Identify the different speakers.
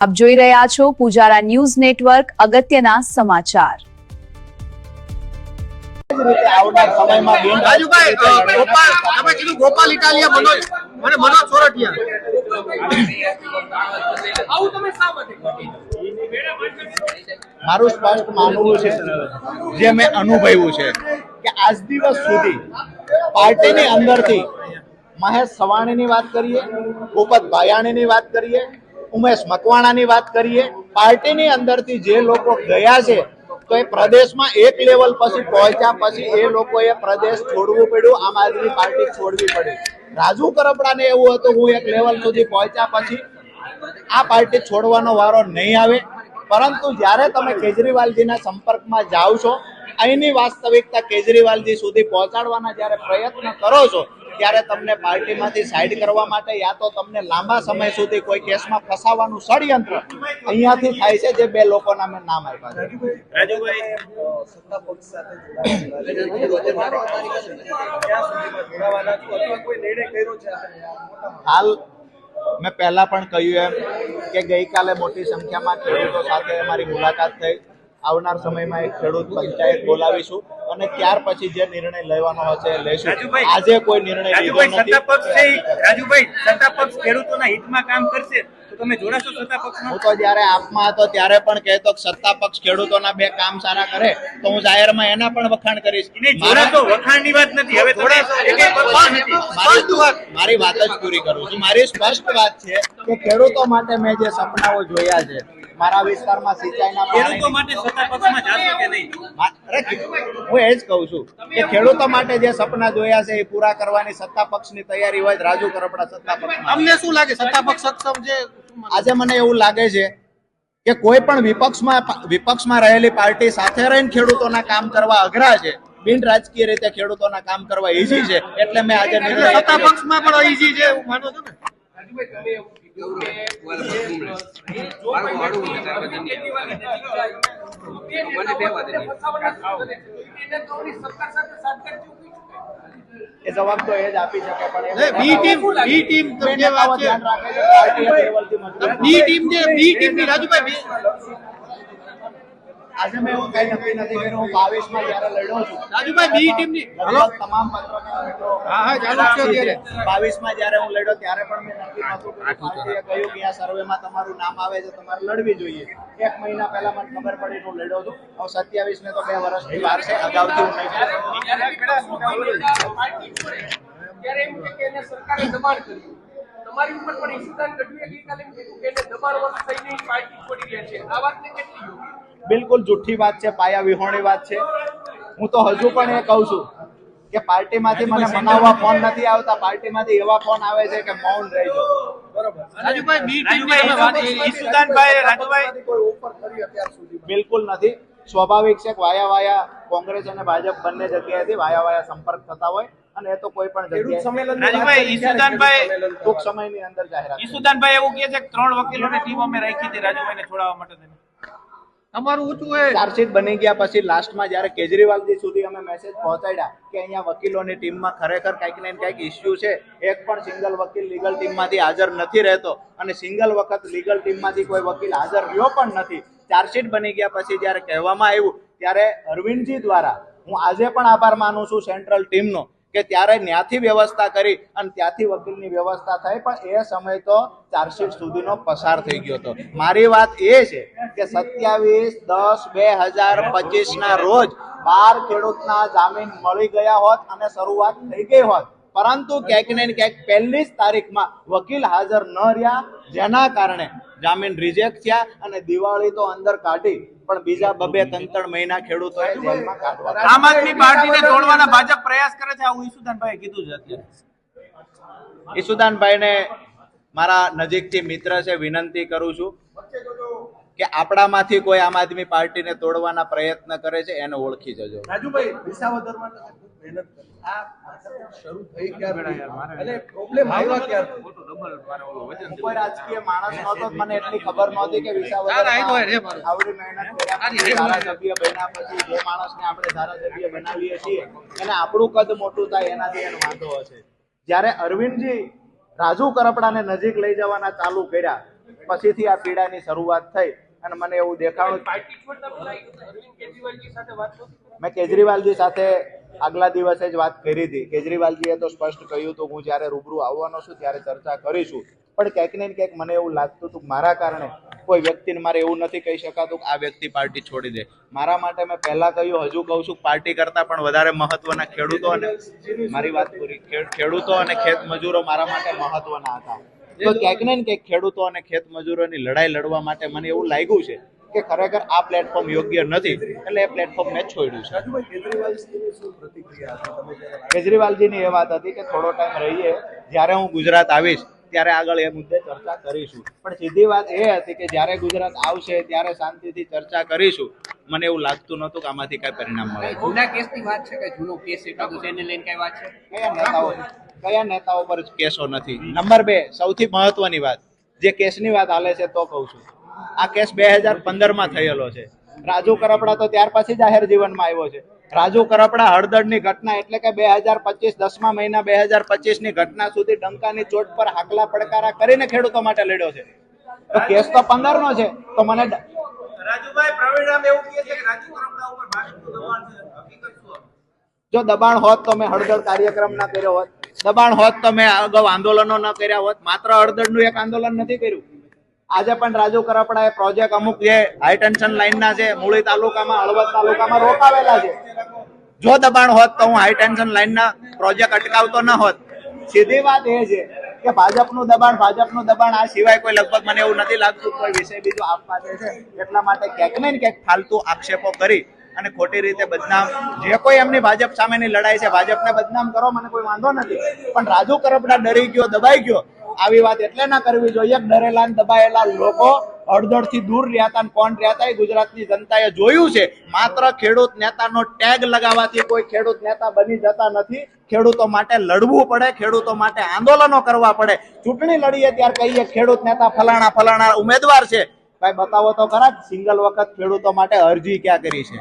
Speaker 1: આપ જોઈ રહ્યા છો પૂજારા ન્યૂઝ નેટવર્ક અગત્યના સમાચાર.
Speaker 2: રીતે આવનાર સમયમાં બિન
Speaker 3: રાજુભાઈ અ, ગોપાલ તમે કીધું ગોપાલ ઇટાલિયા મનોજ મને મનોજ સોરઠિયા.
Speaker 2: મારું સ્પષ્ટ માનવું છે જે મેં અનુભવ્યું છે કે આજ દિવસ સુધી પાર્ટીની અંદરથી મહેશ સવાણીની વાત કરીએ ભૂપત ભાયાણીની વાત કરીએ ઉમેશ મકવાણાની વાત કરીએ, પાર્ટીની અંદરથી જે લોકો ગયા છે, તો એ પ્રદેશમાં એક લેવલ પછી પહોંચ્યા પછી એ લોકોએ પ્રદેશ છોડવું પડ્યું, આમ આદમી પાર્ટી છોડવી પડી. રાજુ કરપડાને એવું હતું, હું એક લેવલ સુધી પહોંચ્યા પછી આ પાર્ટી છોડવાનો વારો નહીં આવે. પરંતુ જ્યારે તમે કેજરીવાલજીના સંપર્કમાં જાઓ છો, અહીંની વાસ્તવિકતા કેજરીવાલજી સુધી પહોંચાડવાના જ્યારે પ્રયત્ન કરો છો ત્યારે તમને પાર્ટીમાંથી સાઈડ કરવા માટે યા તો તમને લાંબા સમય સુધી કોઈ કેસમાં ફસાવાનું ષડયંત્ર અહીંયાથી થાય છે જે બે લોકોના મેં નામ આપ્યા છે. હાલ મેં પહેલા પણ કહ્યું એમ કે ગઈકાલે મોટી સંખ્યામાં ખેડૂતો સાથે અમારી મુલાકાત થઈ. આવનાર સમયમાં એક ખેડૂત પંચાયત બોલાવીશું અને ત્યાર પછી જે નિર્ણય લેવાનો હશે
Speaker 4: લેશું
Speaker 2: આજે કોઈ નિર્ણય લીધો
Speaker 4: રાજુભાઈ સત્તા પક્ષ છે
Speaker 2: નથી
Speaker 4: રાજુભાઈ સત્તા પક્ષ ખેડૂતોના હિતમાં કામ કરશે તમે જોડાશો સત્તા પક્ષમાં?
Speaker 2: હું તો જ્યારે આપમાં હતો ત્યારે પણ કહેતો કે સત્તા પક્ષ ખેડૂતોના બે કામ સારા કરે તો હું જાહેરમાં એના પણ વખાણ કરીશ.
Speaker 4: જોડાશો વખાણની વાત નથી. હવે
Speaker 2: મારી વાત જ પૂરી કરું છું. મારી સ્પષ્ટ વાત છે કે ખેડૂતો માટે મેં જે સપનાઓ જોયા છે મારા વિસ્તારમાં સિંચાઈના
Speaker 4: ખેડૂતો માટે સત્તાપક્ષમાં જાશો કે નહીં?
Speaker 2: અરે હું એ જ કહું છું કે ખેડૂતો માટે જે સપના જોયા છે એ પૂરા કરવાની સત્તા પક્ષની તૈયારી હોય રાજુ કરપડા સત્તા
Speaker 3: અમને શું લાગે? સત્તા પક્ષ સક્ષમ છે
Speaker 2: આજે મને એવું લાગે છે કે કોઈ પણ વિપક્ષમાં વિપક્ષમાં રહેલી પાર્ટી સાથે રહીને ખેડૂતોના કામ કરવા અઘરા છે બિન રાજકીય રીતે ખેડૂતોના કામ કરવા ઈઝી છે એટલે મેં આજે
Speaker 3: સત્તા. પક્ષમાં પણ ઈઝી છે એવું માનો છો ને?
Speaker 2: એ જવાબ તો એ જ આપી શકે પણ
Speaker 3: બી ટીમ બી ટીમ તો વાત છે?
Speaker 2: ધ્યાન રાખે છે. પાર્ટી એક લેવલથી મજબૂત
Speaker 3: બી ટીમ જે બી ટીમની રાજુભાઈ
Speaker 2: આજે મેં એવું કઈ નક્કી નથી કર્યું. હું બાવીસમાં જયારે લડ્યો છું
Speaker 3: રાજુભાઈ બી ટીમની હલો.
Speaker 2: તમામ પત્રકાર મિત્રો
Speaker 3: હા હા ચાલુ છે અત્યારે
Speaker 2: બાવીસમાં જયારે હું લડ્યો ત્યારે પણ મેં નક્કી નહોતું. પાર્ટીએ કહ્યું કે આ સર્વેમાં તમારું નામ આવે છે તમારે લડવી જોઈએ. એક મહિના પહેલા મને ખબર પડી હું લડ્યો છું. હવે સત્યાવીસ ને તો બે વર્ષની વાર છે અગાઉથી હું નહીં
Speaker 5: ત્યારે એમ કે સરકારે દબાણ કર્યું. તમારી ઉપર પણ ઈશુદાન ગઢવીએ ગઈકાલે કીધું કે દબાણ વર્ષ થઈને પાર્ટી છોડી રહ્યા છે. આ વાતને કેટલી યોગ્ય?
Speaker 2: બિલકુલ જુઠ્ઠી વાત છે પાયા વિહોણી વાત છે. હું તો હજુ પણ એ કહું છું કે પાર્ટીમાંથી મને મનાવવા ફોન નથી આવતા પાર્ટીમાંથી એવા ફોન આવે છે કે મૌન રહી
Speaker 3: રાજુભાઈ
Speaker 2: બિલકુલ નથી. સ્વાભાવિક છે વાયા વાયા કોંગ્રેસ અને ભાજપ બંને જગ્યાએથી વાયા વાયા સંપર્ક થતા હોય. અને એ તો કોઈ પણ
Speaker 4: રાજુભાઈ ઈસુદાનભાઈ
Speaker 2: ટૂંક સમયની અંદર જાહેરાત
Speaker 4: ઈસુદાનભાઈ એવું કહે છે કે ત્રણ વકીલોની ટીમ અમે રાખી હતી રાજુભાઈને છોડાવવા માટે
Speaker 3: અમારું ઊંચું હોય
Speaker 2: ચાર્જશીટ બની ગયા પછી લાસ્ટમાં જ્યારે કેજરીવાલજી સુધી અમે મેસેજ પહોંચાડ્યા કે અહીંયા વકીલોની ટીમમાં ખરેખર કંઈક ને કંઈક ઇસ્યુ છે એક પણ સિંગલ વકીલ લીગલ ટીમમાંથી હાજર નથી રહેતો અને સિંગલ વખત લીગલ ટીમમાંથી કોઈ વકીલ હાજર રહ્યો પણ નથી. ચાર્જશીટ બની ગયા પછી જ્યારે કહેવામાં આવ્યું ત્યારે અરવિંદજી દ્વારા હું આજે પણ આભાર માનું છું સેન્ટ્રલ ટીમનો કે ત્યારે ત્યાંથી વ્યવસ્થા કરી અને ત્યાંથી વકીલની વ્યવસ્થા થઈ પણ એ સમય તો ચાર્જશીટ સુધીનો પસાર થઈ ગયો હતો. મારી વાત એ છે કે સત્યાવીસ દસ બે હજાર પચીસ ના રોજ બાર ખેડૂતના જામીન મળી ગયા હોત અને શરૂઆત થઈ ગઈ હોત પરંતુ ક્યાંક ને ક્યાંક પહેલી જ તારીખમાં વકીલ હાજર ન રહ્યા. જેના કારણે જામીન રિજેક્ટ થયા અને દિવાળી તો અંદર કાઢી. પણ બીજા બબે ત્રણ ત્રણ મહિના ખેડૂતોએ જેલમાં કાઢવા
Speaker 4: આમ આદમી પાર્ટીને તોડવાના ભાજપ પ્રયાસ કરે છે. આવું ઈસુદાનભાઈ કીધું છે અત્યારે.
Speaker 2: ઈસુદાનભાઈને મારા નજીકથી મિત્ર છે. વિનંતી કરું છું. કે આપણામાંથી કોઈ આમ આદમી પાર્ટીને તોડવાના પ્રયત્ન કરે છે એને ઓળખી જજો.
Speaker 3: રાજુભાઈ વિસાવદર માટે મહેનત કરી. આ શરૂ થઈ ક્યારથી? અને પ્રોબ્લેમ આવ્યા ક્યારથી?
Speaker 2: કોઈ રાજકીય માણસ નહોતો મને એટલી ખબર નહોતી કે
Speaker 3: ચાલ, આયલો હે રે
Speaker 2: વિસાવદરમાં
Speaker 3: મારો.
Speaker 2: આવડી મહેનત કર્યા ધારાસભ્ય બન્યા પછી જે માણસને આપણે ધારાસભ્ય બનાવીએ છીએ એને આપણું કદ મોટું થાય એનાથી એને વાંધો હશે. જ્યારે અરવિંદજી રાજુ કરપડાને નજીક લઈ જવાના ચાલુ કર્યા પછીથી આ પીડાની શરૂઆત થઈ. અને મને એવું દેખાણું? મેં કેજરીવાલજી સાથે આગલા દિવસે જ વાત કરી હતી. કેજરીવાલજીએ તો સ્પષ્ટ કહ્યું હતું હું જ્યારે રૂબરૂ આવવાનો છું ત્યારે ચર્ચા કરીશું. પણ ક્યાંક ને ક્યાંક મને એવું લાગતું હતું કે મારા કારણે કોઈ વ્યક્તિને મારે એવું નથી કહી શકાતું કે આ વ્યક્તિ પાર્ટી છોડી દે. મારા માટે મેં પહેલા કહ્યું હજુ કહું છું પાર્ટી કરતા પણ વધારે મહત્વના ખેડૂતો અને મારી વાત પૂરી. ખેડૂતો અને ખેત મજૂરો મારા માટે મહત્વના હતા. તો ક્યાંક ને ક્યાંક ખેડૂતો અને ખેત મજૂરોની લડાઈ લડવા માટે મને એવું લાગ્યું છે કે ખરેખર આ પ્લેટફોર્મ યોગ્ય નથી. એટલે એ પ્લેટફોર્મ મેં છોડ્યું છે.
Speaker 3: કેજરીવાલજીની શું પ્રતિક્રિયા હતી? તમે જ્યારે
Speaker 2: કેજરીવાલજીની એ વાત હતી કે થોડો ટાઈમ રહીએ જ્યારે હું ગુજરાત આવીશ ત્યારે આગળ એ મુદ્દે ચર્ચા કરીશું. પણ સીધી વાત એ હતી કે જ્યારે ગુજરાત આવશે ત્યારે શાંતિથી ચર્ચા કરીશું. મને એવું લાગતું નહોતું કે આમાંથી કઈ પરિણામ મળે.
Speaker 6: જૂના કેસની વાત છે કે જૂનો કેસ એટલો એને લઈને કઈ વાત છે?
Speaker 2: કયા નેતાઓ કયા નેતાઓ પર કેસો નથી? નંબર બે સૌથી મહત્વની વાત. જે કેસની વાત હાલે છે તો કહું છું. આ કેસ બે હજાર પંદરમાં થયેલો છે. રાજુ કરપડા તો ત્યાર પછી જાહેર જીવનમાં આવ્યો છે. રાજુ કરપડા હળદરની ઘટના એટલે કે બે હજાર પચીસ દસમા મહિના બે હજાર પચીસની ઘટના સુધી ડંકાની ચોટ પર હાકલા પડકારા કરીને ખેડૂતો માટે લડ્યો છે. તો કેસ તો પંદર નો છે. તો મને
Speaker 4: રાજુભાઈ પ્રવીણરામ એવું કહે છે કે રાજુ કરપડા ઉપર ભાજપનું દબાણ છે. હકીકત શું?
Speaker 2: જો દબાણ હોત તો મેં હળદર કાર્યક્રમ ના કર્યો હોત. દબાણ હોત તો અગાઉ આંદોલનો ન કર્યા હોત, માત્ર હળદરનું એક આંદોલન નથી કર્યું. આજે પણ રાજુ કરપડાએ પ્રોજેક્ટ અમુક જે હાઈ ટેન્શન લાઈનના છે, મૂળી તાલુકામાં, હળવદ તાલુકામાં રોકાવેલા છે. જો દબાણ હોત તો હું હાઈ ટેન્શન લાઈનના પ્રોજેક્ટ અટકાવતો ન હોત. સીધી વાત એ છે કે ભાજપનું દબાણ ભાજપનું દબાણ આ સિવાય કોઈ લગભગ મને એવું નથી લાગતું કોઈ વિષય બીજો આપવા છે. એટલા માટે ક્યાંક ને ક્યાંક ફાલતુ આક્ષેપો કરી અને ખોટી રીતે બદનામ. જે કોઈ એમની ભાજપ સામેની લડાઈ છે, ભાજપને બદનામ કરો, મને કોઈ વાંધો નથી. પણ રાજુ કરપડા ડરી ગયો, દબાઈ ગયો, આવી વાત એટલે ના કરવી જોઈએ. ડરેલા દબાયેલા લોકો અડધડથી દૂર રહ્યા હતા કોણ રહ્યા હતા એ ગુજરાતની જનતાએ જોયું છે. માત્ર ખેડૂત નેતાનો ટેગ લગાવવાથી કોઈ ખેડૂત નેતા બની જતા નથી. ખેડૂતો માટે લડવું પડે, ખેડૂતો માટે આંદોલનો કરવા પડે. ચૂંટણી લડીએ ત્યારે કહીએ ખેડૂત નેતા ફલાણા ફલાણા ઉમેદવાર છે. ભાઈ બતાવો તો ખરા સિંગલ વખત ખેડૂતો માટે અરજી ક્યાં કરી છે?